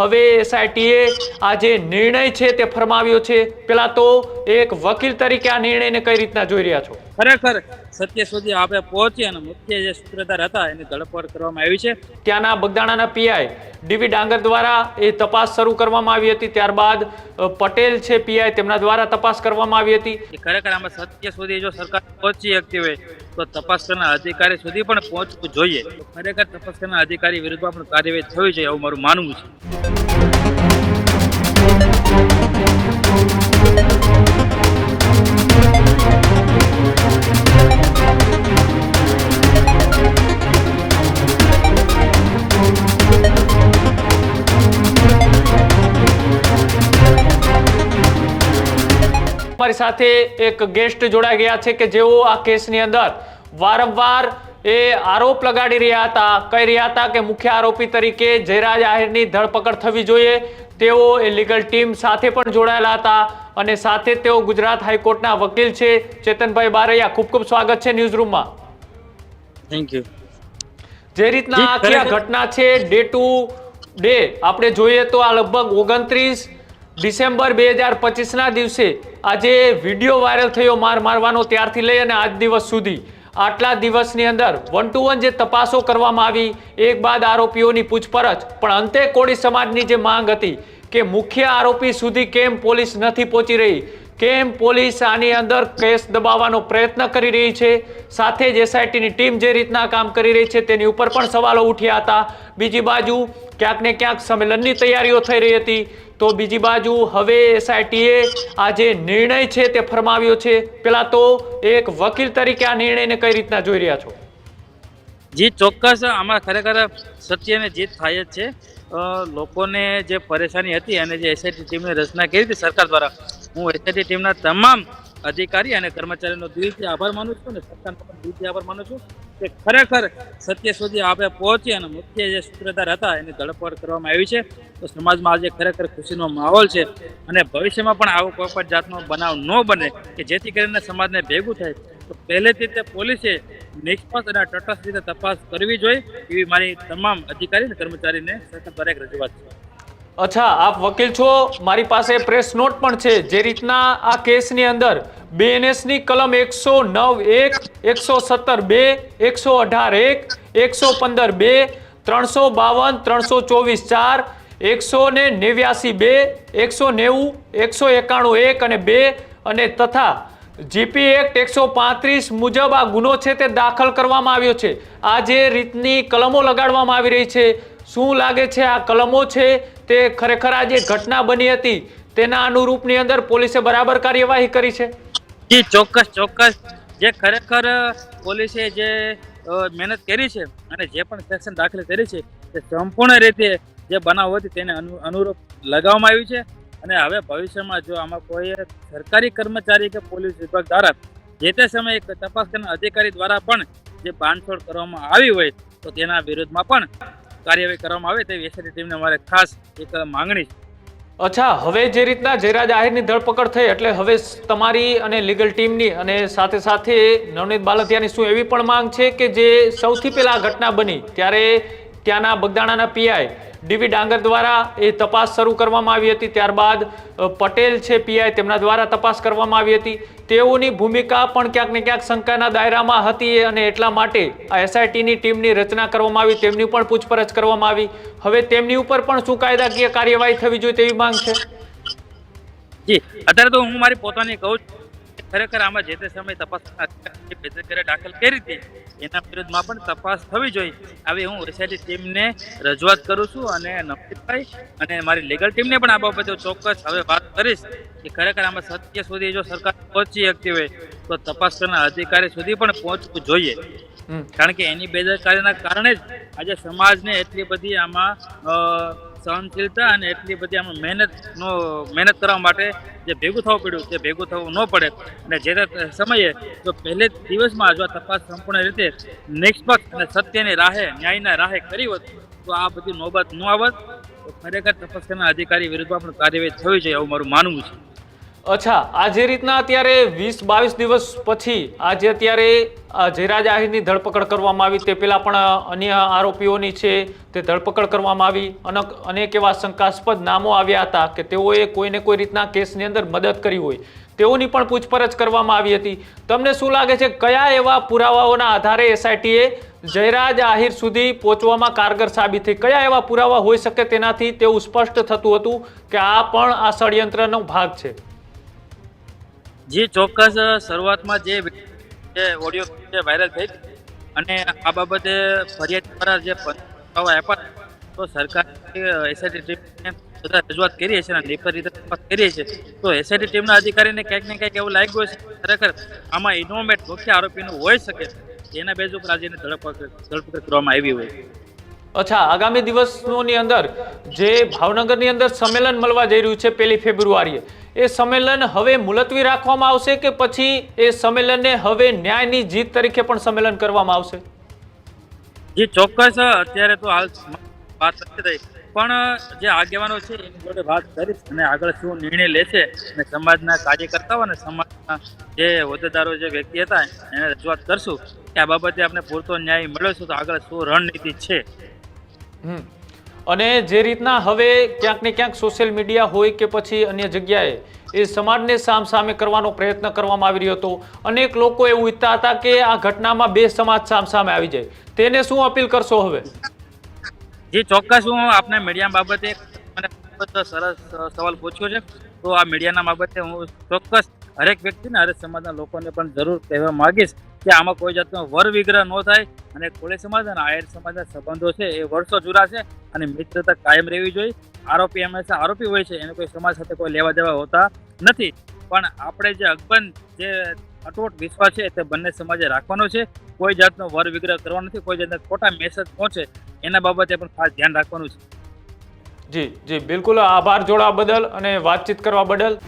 હવે એસઆઈટીએ આ જે નિર્ણય છે તે ફરમાવ્યો છે પેલા તો એક વકીલ તરીકે આ નિર્ણયને કઈ રીતના જોઈ રહ્યા છો? ખરેખર સત્ય સુધી આપણે પહોંચી અને મુખ્ય જે સૂત્રધાર હતા એની ધરપકડ કરવામાં આવી છે. ત્યાંના બગદાણાના પીઆઈ ડીવી ડાંગર દ્વારા એ તપાસ શરૂ કરવામાં આવી હતી. ત્યારબાદ પટેલ છે પીઆઈ તેમના દ્વારા તપાસ કરવામાં આવી હતી. ખરેખર આમાં સત્ય સુધી જો સરકાર પહોંચી શકતી હોય તો તપાસ કરનાર અધિકારી સુધી પણ પહોંચવું જોઈએ. ખરેખર તપાસ કરનાર અધિકારી વિરુદ્ધમાં પણ કાર્યવાહી થવી જોઈએ એવું મારું માનવું છે. મારી સાથે એક ગેસ્ટ જોડાઈ ગયા છે કે જેઓ આ કેસની અંદર વારંવાર એ આરોપ લગાડી રહ્યા હતા કહી રહ્યા હતા કે મુખ્ય આરોપી તરીકે જયરાજ આહિરની ધરપકડ થવી જોઈએ. તેઓ એ લીગલ ટીમ સાથે પણ જોડાયેલા હતા અને સાથે તેઓ ગુજરાત હાઈકોર્ટના વકીલ છે. ચેતનભાઈ બારૈયા ખૂબ ખૂબ સ્વાગત છે ન્યૂઝ રૂમમાં થેન્ક યુ જે રીતના આખી આ ઘટના છે ડે ટુ ડે આપણે જોઈએ તો આ લગભગ ઓગણત્રીસ ડિસેમ્બર બે હજાર પચીસના દિવસે આજે વીડિયો વાયરલ થયો માર મારવાનો ત્યારથી લઈ અને આજ દિવસ સુધી. આટલા દિવસની અંદર વન ટુ વન જે તપાસો કરવામાં આવી, એક બાદ આરોપીઓની પૂછપરછ. પણ અંતે કોળી સમાજની જે માંગ હતી કે મુખ્ય આરોપી સુધી કેમ પોલીસ નથી પહોંચી રહી કેમ પોલીસ આની અંદર કેસ દબાવવાનો પ્રયત્ન કરી રહી છે? સાથે જ એસઆઈટીની ટીમ જે રીતના કામ કરી રહી છે તેની ઉપર પણ સવાલો ઉઠ્યા હતા. બીજી બાજુ ક્યાંક ને ક્યાંક સંમેલનની તૈયારીઓ થઈ રહી હતી. તો બીજી બાજુ હવે એસઆઈટીએ આ જે નિર્ણય છે તે ફરમાવ્યો છે. પેલા તો એક વકીલ તરીકે આ નિર્ણયને કઈ રીતના જોઈ રહ્યા છો? જી, ચોક્કસ. આમાં ખરેખર સત્યને જીત થાય જ છે. લોકોને જે પરેશાની હતી અને જે એસઆઈટી ટીમની રચના કરી હતી સરકાર દ્વારા હું એસઆઈટી ટીમના તમામ અધિકારી અને કર્મચારીનો દિલથી આભાર માનું છું અને સરકારનો પણ દિલથી આભાર માનું છું કે ખરેખર સત્ય સુધી આપણે પહોંચી અને મુખ્ય જે સૂત્રધાર હતા એની ધરપકડ કરવામાં આવી છે. તો સમાજમાં આજે ખરેખર ખુશીનો માહોલ છે અને ભવિષ્યમાં પણ આવો કોઈ પણ જાતનો બનાવ ન બને કે જેથી કરીને સમાજને ભેગું થાય. તો પહેલેથી તે પોલીસે નિષ્પક્ષ અને તટસ્થ રીતે તપાસ કરવી જોઈએ એવી મારી તમામ અધિકારી અને કર્મચારીને સરકાર દ્વારા એક રજૂઆત છે. અચ્છા, આપ વકીલ છો, મારી પાસે પ્રેસ નોટ પણ છે. જે રીતના આ કેસની અંદર BNS ની કલમ એકસો નવ એક એકસો સત્તર બે એકસો અઢાર એક એકસો પંદર બે, ત્રણસો બાવન, ત્રણસો ચોવીસ ચાર એકસો ને નેવ્યાસી બે એકસો નેવું એકસો એકાણું એક અને બે. અને તથા જીપી એક્ટ એકસો પાંત્રીસ મુજબ આ ગુનો છે તે દાખલ કરવામાં આવ્યો છે. આ જે રીતની કલમો લગાડવામાં આવી રહી છે શું લાગે છે આ કલમો છે? તે ખરેખર આ જે ઘટના બની હતી, તેના અનુરૂપની અંદર પોલીસે બરાબર કાર્યવાહી કરી છે? જી, ચોક્કસ ચોક્કસ. જે ખરેખર પોલીસે જે મહેનત કરી છે અને જે પણ સેક્શન દાખલ કરી છે, તે સંપૂર્ણ રીતે જે બનાવ હતી તેને અનુરૂપ લગાવવામાં આવ્યું છે. અને હવે ભવિષ્યમાં જો આમાં કોઈ સરકારી કર્મચારી કે પોલીસ વિભાગ દ્વારા જે તે સમયે તપાસ અધિકારી દ્વારા પણ જે બાંધછોડ કરવામાં આવી હોય, તો તેના વિરુદ્ધમાં પણ કાર્યવાહી કરવામાં આવે તેવી એસઆઈટી ટીમને મારે ખાસ એક માંગણી છે. અચ્છા, હવે જે રીતના જયરાજ આહિરની ધરપકડ થઈ એટલે હવે તમારી અને લીગલ ટીમની અને સાથે સાથે નવનીત બાલતિયાની શું એવી પણ માંગ છે કે જે સૌથી પહેલા ઘટના બની? ત્યારે ત્યાંના બગદાણાના પીઆઈ ડીવી ડાંગર દ્વારા એ તપાસ શરૂ કરવામાં આવી હતી. ત્યારબાદ પટેલ છે પીઆઈ, તેમના દ્વારા તપાસ કરવામાં આવી હતી. તેઓની ભૂમિકા પણ ક્યાંક ને ક્યાંક શંકાના દાયરામાં હતી અને એટલા માટે આ એસઆઈટીની ટીમની રચના કરવામાં આવી, તેમની પણ પૂછપરછ કરવામાં આવી. હવે તેમની ઉપર પણ શું કાયદાકીય કાર્યવાહી થવી જોઈએ તેવી માંગ છે? જી, અત્યારે તો હું મારી પોતાની કહું છું ખરેખર આમાં જે તે સમયે તપાસ દાખલ કરી હતી એના વિરુદ્ધમાં પણ તપાસ થવી જોઈએ આવી હું એસઆઈટી ટીમને રજૂઆત કરું છું અને નવનીતભાઈ અને મારી લીગલ ટીમને પણ આ બાબતે ચોક્કસ હવે વાત કરીશ કે ખરેખર આમાં સત્ય સુધી જો સરકાર પહોંચી શકતી હોય તો તપાસ કરનાર અધિકારી સુધી પણ પહોંચવું જોઈએ. કારણ કે એની બેદરકારીના કારણે જ આજે સમાજને એટલી બધી આમાં સહનશીલતા અને એટલી બધી આમાં મહેનતનો મહેનત કરવા માટે જે ભેગું થવું પડ્યું, તે ભેગું થવું ન પડે. અને જે સમયે જો પહેલે દિવસમાં જો તપાસ સંપૂર્ણ રીતે નિષ્પક્ષ અને સત્યની રાહે, ન્યાયના રાહે કરી હોત, તો આ બધી નોબત ન આવત. તો ખરેખર તપાસ કરનાર અધિકારી વિરુદ્ધમાં પણ કાર્યવાહી થવી જોઈએ એવું મારું માનવું છે. અચ્છા આ જે રીતના અત્યારે વીસ બાવીસ દિવસ પછી આજે અત્યારે જયરાજ આહિરની ધરપકડ કરવામાં આવી. તે પહેલાં પણ અન્ય આરોપીઓની છે તે ધરપકડ કરવામાં આવી. અને અનેક એવા શંકાસ્પદ નામો આવ્યા હતા કે તેઓએ કોઈને કોઈ રીતના કેસની અંદર મદદ કરી હોય. તેઓની પણ પૂછપરછ કરવામાં આવી હતી. તમને શું લાગે છે, કયા એવા પુરાવાઓના આધારે એસઆઈટીએ જયરાજ આહિર સુધી પહોંચવામાં કારગર સાબિત થઈ? કયા એવા પુરાવા હોઈ શકે તેનાથી તેવું સ્પષ્ટ થતું હતું કે આ પણ આ ષડયંત્રનો ભાગ છે? જે, ચોક્કસ, શરૂઆતમાં જે ઓડિયો જે વાયરલ થઈ અને આ બાબતે ફરિયાદ દ્વારા જે આપ્યા તો સરકાર એસઆઈટી ટીમને બધા રજૂઆત કરી છે અને લેખિત રીતે તપાસ કરી છે તો એસઆઈટી ટીમના અધિકારીને ક્યાંક ને ક્યાંક એવું લાગ્યું છે ખરેખર આમાં ઇનોવેટ મુખ્ય આરોપીનું હોઈ શકે એના બેઝ ઉપર આજે ધરપકડ કરવામાં આવી હોય. અચ્છા, આગામી દિવસોની અંદર જે ભાવનગરની અંદર સંમેલન મળવા જઈ રહ્યું છે, પહેલી ફેબ્રુઆરીએ એ સંમેલન હવે મુલતવી રાખવામાં આવશે કે પછી એ સંમેલનને હવે ન્યાયની જીત તરીકે પણ સંમેલન કરવામાં આવશે? જે ચોક્કસ અત્યારે તો હાલ વાત નથી થઈ. પણ જે આગેવાનો છે એની જોડે વાત કરીશ અને આગળ શું નિર્ણય લેશે અને સમાજના કાર્યકર્તાઓ અને સમાજના જે હોદ્દેદારો જે વ્યક્તિ હતા એને રજૂઆત કરશું કે આ બાબતે આપણે પૂરતો ન્યાય મળ્યો છે તો આગળ શું રણનીતિ છે? હમ. અને જે રીતના હવે ક્યાંક ને ક્યાંક સોશિયલ મીડિયા હોય કે પછી અન્ય જગ્યાએ, એ સમાજને સામ સામે કરવાનો પ્રયત્ન કરવામાં આવી રહ્યો હતો. અનેક લોકો એવું ઈચ્છતા હતા કે આ ઘટનામાં બે સમાજ સામ સામે આવી જાય. તેને શું અપીલ કરશો હવે? જે, ચોક્કસ હું આપને મીડિયા બાબતે મને સરસ સવાલ પૂછ્યો છે. તો આ મીડિયાના બાબતે હું ચોક્કસ હરેક વ્યક્તિને, હરેક સમાજના લોકોને પણ જરૂર કહેવા માંગીશ. કે આમાં કોઈ જાતનો વર વિગ્રહ ન થાય અને કોળી સમાજ અને આયર સમાજના સંબંધો છે એ વર્ષો જૂના છે અને મિત્રતા કાયમ રહેવી જોઈએ. આરોપી હંમેશા આરોપી હોય છે, એને કોઈ સમાજ સાથે કોઈ લેવા દેવા હોતા નથી. પણ આપણે જે અકબંધ, જે અટોટ વિશ્વાસ છે તે બંને સમાજે રાખવાનો છે. કોઈ જાતનો વર વિગ્રહ કરવાનો નથી, કોઈ જાતના ખોટા મેસેજ પહોંચે એના બાબતે પણ ખાસ ધ્યાન રાખવાનું છે. જી જી, બિલકુલ. આભાર જોડવા બદલ અને વાતચીત કરવા બદલ.